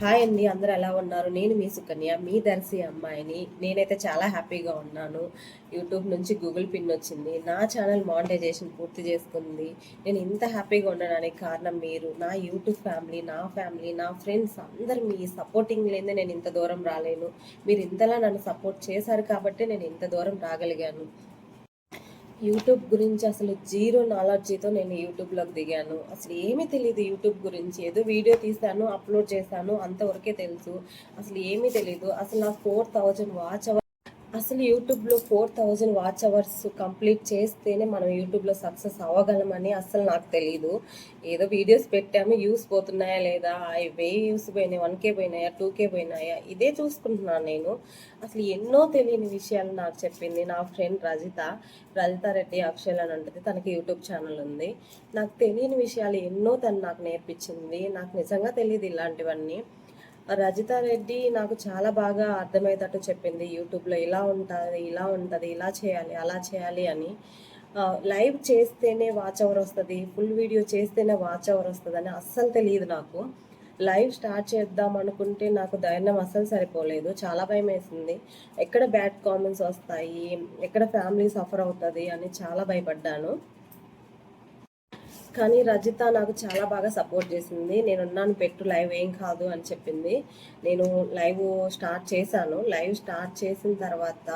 Hi అండి అందరు ఎలా ఉన్నారు? నేను మీ సుకన్య మీ దర్శి అమ్మాయిని. నేనైతే చాలా హ్యాపీగా ఉన్నాను. యూట్యూబ్ నుంచి గూగుల్ పిన్ వచ్చింది. నా ఛానల్ మానిటైజేషన్ పూర్తి చేసుకుంది. నేను ఇంత హ్యాపీగా ఉండడానికి కారణం మీరు. నా యూట్యూబ్ ఫ్యామిలీ నా ఫ్యామిలీ నా ఫ్రెండ్స్ అందరు మీ సపోర్టింగ్ లేదే నేను ఇంత దూరం రాలేను. మీరు ఇంతలా నన్ను సపోర్ట్ చేశారు కాబట్టి నేను ఇంత దూరం రాగలిగాను. యూట్యూబ్ గురించి అసలు జీరో నాలెడ్జీతో నేను యూట్యూబ్లోకి దిగాను. అసలు ఏమీ తెలియదు యూట్యూబ్ గురించి. ఏదో వీడియో తీసాను అప్లోడ్ చేశాను అంతవరకే తెలుసు. అసలు ఏమీ తెలియదు అసలు నా ఫోర్ థౌజండ్ వాచ్ అవర్ అసలు యూట్యూబ్లో four thousand watch hours complete చేస్తేనే మనం యూట్యూబ్లో సక్సెస్ అవ్వగలమని అసలు నాకు తెలియదు ఏదో వీడియోస్ పెట్టాము యూస్ పోతున్నాయా లేదా వే యూస్ పోయినాయి వన్ కే పోయినాయా టూ కే పోయినాయా ఇదే చూసుకుంటున్నాను నేను. అసలు ఎన్నో తెలియని విషయాలు నాకు చెప్పింది నా ఫ్రెండ్ రజిత రజిత రెడ్డి అక్షయ్ అని ఉంటుంది తనకి యూట్యూబ్ ఛానల్ ఉంది. నాకు తెలియని విషయాలు ఎన్నో తను నాకు నేర్పించింది. నాకు నిజంగా తెలియదు ఇలాంటివన్నీ. రజితారెడ్డి నాకు చాలా బాగా అర్థమయ్యేటట్టు చెప్పింది. యూట్యూబ్లో ఇలా ఉంటుంది ఇలా ఉంటుంది ఇలా చేయాలి అలా చేయాలి అని. లైవ్ చేస్తేనే వాచ్ అవర్ వస్తుంది ఫుల్ వీడియో చేస్తేనే వాచ్ అవర్ వస్తుంది అని అస్సలు తెలియదు నాకు. లైవ్ స్టార్ట్ చేద్దాం అనుకుంటే నాకు ధైర్యం అస్సలు సరిపోలేదు. చాలా భయం వేసింది. ఎక్కడ బ్యాడ్ కామెంట్స్ వస్తాయి ఎక్కడ ఫ్యామిలీ సఫర్ అవుతుంది అని చాలా భయపడ్డాను. కానీ రజిత నాకు చాలా బాగా సపోర్ట్ చేసింది. నేను ఉన్నాను పెట్టు లైవ్ ఏం కాదు అని చెప్పింది. నేను లైవ్ స్టార్ట్ చేశాను. లైవ్ స్టార్ట్ చేసిన తర్వాత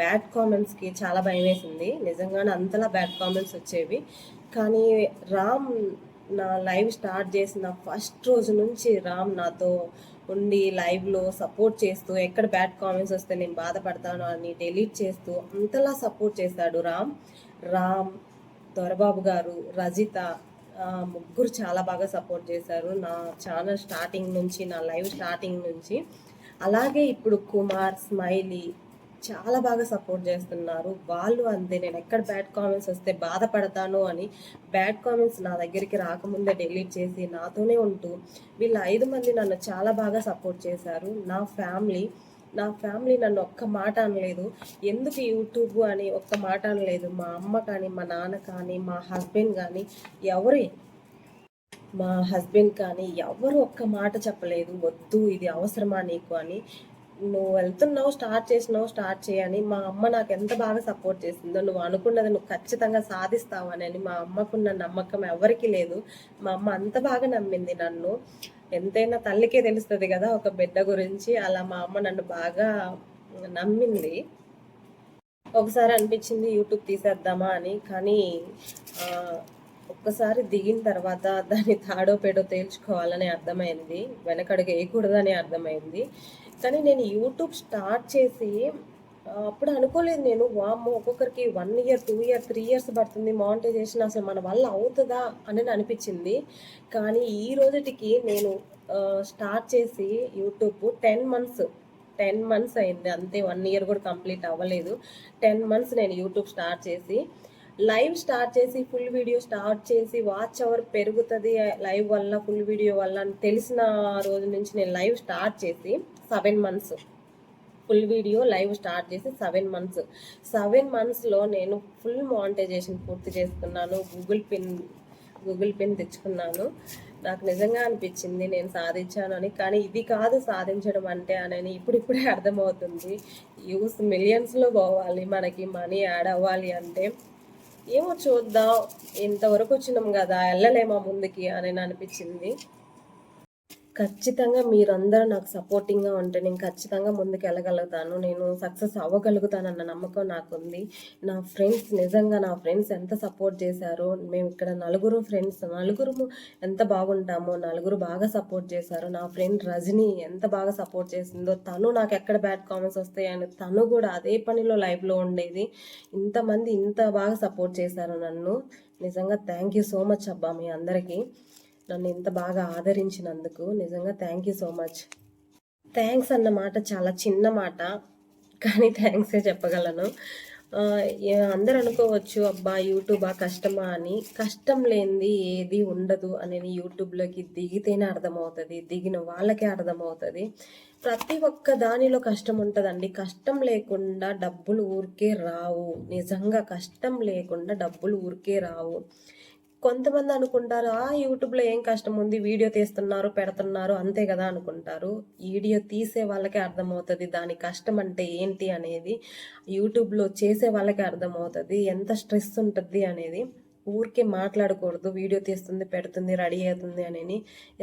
బ్యాడ్ కామెంట్స్కి చాలా భయం వేసింది నిజంగానే అంతలా బ్యాడ్ కామెంట్స్ వచ్చేవి. కానీ రామ్ నా లైవ్ స్టార్ట్ చేసిన ఫస్ట్ రోజు నుంచి రామ్ నాతో ఉండి లైవ్లో సపోర్ట్ చేస్తూ ఎక్కడ బ్యాడ్ కామెంట్స్ వస్తే నేను బాధపడతాను అని డిలీట్ చేస్తూ అంతలా సపోర్ట్ చేశాడు రామ్. రామ్ దొరబాబు గారు రజిత ముగ్గురు చాలా బాగా సపోర్ట్ చేశారు నా ఛానల్ స్టార్టింగ్ నుంచి నా లైవ్ స్టార్టింగ్ నుంచి. అలాగే ఇప్పుడు కుమార్ స్మైలీ చాలా బాగా సపోర్ట్ చేస్తున్నారు. వాళ్ళు అంతే నేను ఎక్కడ బ్యాడ్ కామెంట్స్ వస్తే బాధపడతాను అని బ్యాడ్ కామెంట్స్ నా దగ్గరికి రాకముందే డిలీట్ చేసి నాతోనే ఉంటూ వీళ్ళ ఐదు మంది నన్ను చాలా బాగా సపోర్ట్ చేశారు. నా ఫ్యామిలీ నా ఫ్యామిలీ నన్ను ఒక్క మాట అనలేదు. ఎందుకు యూట్యూబ్ అని ఒక్క మాట అనలేదు. మా అమ్మ కానీ మా నాన్న కానీ మా హస్బెండ్ కానీ ఎవరు మా హస్బెండ్ కానీ ఎవరు ఒక్క మాట చెప్పలేదు. వద్దు ఇది అవసరమా నీకు అని. నువ్వు వెళ్తున్నావు స్టార్ట్ చేసినావు స్టార్ట్ చేయని మా అమ్మ నాకు ఎంత బాగా సపోర్ట్ చేసిందో నువ్వు అనుకున్నది నువ్వు ఖచ్చితంగా సాధిస్తావు అని మా అమ్మకున్న నమ్మకం ఎవరికీ లేదు. మా అమ్మ అంత బాగా నమ్మింది నన్ను. ఎంతైనా తల్లికే తెలుస్తుంది కదా ఒక బిడ్డ గురించి. అలా మా అమ్మ నన్ను బాగా నమ్మింది. ఒకసారి అనిపించింది యూట్యూబ్ తీసేద్దామా అని. కానీ ఒక్కసారి దిగిన తర్వాత దాన్ని తాడో పేడో తేల్చుకోవాలని అర్థమైంది. వెనకడుగు వేయకూడదని అర్థమైంది. కానీ నేను యూట్యూబ్ స్టార్ట్ చేసి అప్పుడు అనుకోలేదు నేను వామ్మో ఒక్కొక్కరికి one year two year three years పడుతుంది మానిటైజేషన్ అసలు మన వల్ల అవుతుందా అని అనిపించింది. కానీ ఈ రోజుటికి నేను స్టార్ట్ చేసి YouTube ten months ten months అయింది. అంతే వన్ ఇయర్ కూడా కంప్లీట్ అవ్వలేదు. టెన్ మంత్స్ నేను యూట్యూబ్ స్టార్ట్ చేసి లైవ్ స్టార్ట్ చేసి ఫుల్ వీడియో స్టార్ట్ చేసి వాచ్ అవర్ పెరుగుతుంది లైవ్ వల్ల ఫుల్ వీడియో వల్ల అని తెలిసిన రోజు నుంచి నేను లైవ్ స్టార్ట్ చేసి seven months full video live start చేసి సెవెన్ మంత్స్ సెవెన్ మంత్స్లో నేను ఫుల్ మానిటైజేషన్ పూర్తి చేసుకున్నాను. గూగుల్ పిన్ గూగుల్ పిన్ తెచ్చుకున్నాను. నాకు నిజంగా అనిపించింది నేను సాధించాను అని. కానీ ఇది కాదు సాధించడం అంటే అని ఇప్పుడిప్పుడే అర్థమవుతుంది. యూస్ మిలియన్స్లో పోవాలి మనకి మనీ యాడ్ అవ్వాలి అంటే ఏమో చూద్దాం. ఇంతవరకు వచ్చినాం కదా వెళ్ళలేమా ముందుకి అని అనిపించింది. ఖచ్చితంగా మీరందరూ నాకు సపోర్టింగ్గా ఉంటే నేను ఖచ్చితంగా ముందుకు వెళ్ళగలుగుతాను నేను సక్సెస్ అవ్వగలుగుతానన్న నమ్మకం నాకుంది. నా ఫ్రెండ్స్ నిజంగా నా ఫ్రెండ్స్ ఎంత సపోర్ట్ చేశారో మేము ఇక్కడ నలుగురు ఫ్రెండ్స్ నలుగురు ఎంత బాగుంటామో నలుగురు బాగా సపోర్ట్ చేశారు నా ఫ్రెండ్ రజని ఎంత బాగా సపోర్ట్ చేసిందో తను నాకు ఎక్కడ బ్యాడ్ కామెంట్స్ వస్తాయని తను కూడా అదే పనిలో లైఫ్లో ఉండేది. ఇంతమంది ఇంత బాగా సపోర్ట్ చేశారు నన్ను. నిజంగా థ్యాంక్ యూ సో మచ్ అబ్బా మీ అందరికీ. నన్ను ఇంత బాగా ఆదరించినందుకు నిజంగా thank you so much thanks అన్న మాట చాలా చిన్న మాట కానీ థ్యాంక్సే చెప్పగలను. అందరూ అనుకోవచ్చు అబ్బా యూట్యూబా కష్టమా అని. కష్టం లేనిది ఏది ఉండదు అనేది యూట్యూబ్లోకి దిగితేనే అర్థమవుతుంది దిగిన వాళ్ళకే అర్థమవుతుంది. ప్రతి ఒక్క దానిలో కష్టం ఉంటుందండి. కష్టం లేకుండా డబ్బులు ఊరికే రావు. నిజంగా కష్టం లేకుండా డబ్బులు ఊరికే రావు. కొంతమంది అనుకుంటారు ఆ యూట్యూబ్లో ఏం కష్టం ఉంది? వీడియో తీస్తున్నారు పెడుతున్నారు అంతే కదా అనుకుంటారు. వీడియో తీసే వాళ్ళకే అర్థమవుతుంది దాని కష్టం అంటే ఏంటి అనేది. యూట్యూబ్లో చేసే వాళ్ళకే అర్థమవుతుంది ఎంత స్ట్రెస్ ఉంటుంది అనేది. ఊరికే మాట్లాడకూడదు వీడియో తీస్తుంది పెడుతుంది రెడీ అవుతుంది అనేది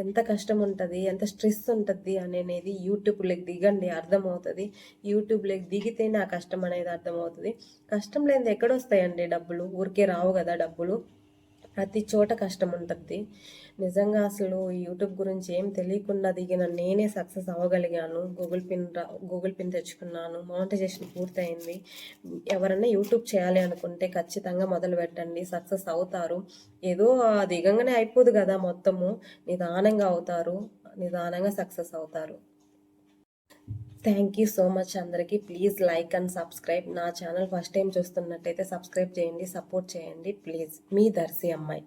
ఎంత కష్టం ఉంటుంది ఎంత స్ట్రెస్ ఉంటుంది అనేది యూట్యూబ్లోకి దిగండి అర్థమవుతుంది. యూట్యూబ్లోకి దిగితేనే ఆ కష్టం అనేది అర్థమవుతుంది. కష్టం లేనిది ఎక్కడొస్తాయండి డబ్బులు? ఊరికే రావు కదా డబ్బులు. ప్రతి చోట కష్టం ఉంటుంది నిజంగా అసలు యూట్యూబ్ గురించి ఏం తెలియకుండా దిగిన నేనే సక్సెస్ అవ్వగలిగాను. గూగుల్ పిన్ గూగుల్ పిన్ తెచ్చుకున్నాను. మానిటైజేషన్ పూర్తయింది. ఎవరైనా యూట్యూబ్ చేయాలి అనుకుంటే ఖచ్చితంగా మొదలు పెట్టండి. సక్సెస్ అవుతారు. ఏదో ఆ దిగంగానే అయిపోదు కదా మొత్తము. నిదానంగా అవుతారు. నిదానంగా సక్సెస్ అవుతారు. థ్యాంక్ యూ సో మచ్ అందరికీ. ప్లీజ్ లైక్ అండ్ సబ్స్క్రైబ్ నా ఛానల్ ఫస్ట్ టైం చూస్తున్నట్టయితే సబ్స్క్రైబ్ చేయండి సపోర్ట్ చేయండి. ప్లీజ్ మీ దర్శి అమ్మాయి.